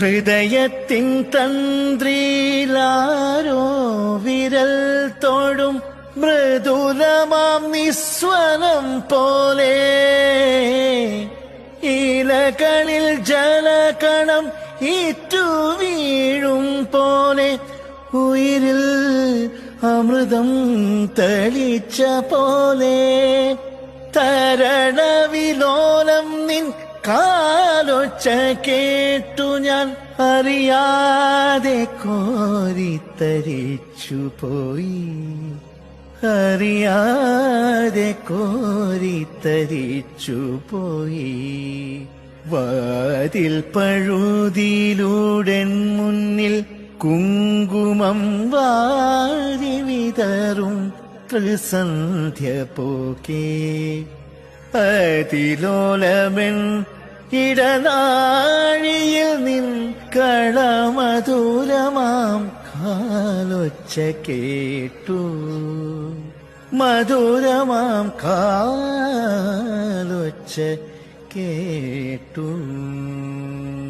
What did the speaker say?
ഹൃദയത്തിൻ തന്ത്രിയിലാരോ വിരൽ തോടും മൃദുലമാം നിസ്വനം പോലെ. ഇലകളിൽ ജലകണം ഈറ്റു വീഴും പോലെ. ഉയിരിൽ അമൃതം തളിച്ച പോലെ. തരണവിലോലം നിൻ കാലൊച്ച കേട്ടു ഞാൻ അറിയാതെ കോരിത്തരിച്ചു പോയി. അറിയാതെ കോരിത്തരിച്ചു പോയി. വാതിൽ പഴുതിയിലൂടെ മുന്നിൽ കുങ്കുമം വാരി വിതറും ത്രിസന്ധ്യ പോകേ അതിലോലമെൻ ഇടനാഴിയിൽ നിൻ കളമധുരമാം കാലൊച്ച കേട്ടു. മധുരമാം കാലൊച്ച കേട്ടു.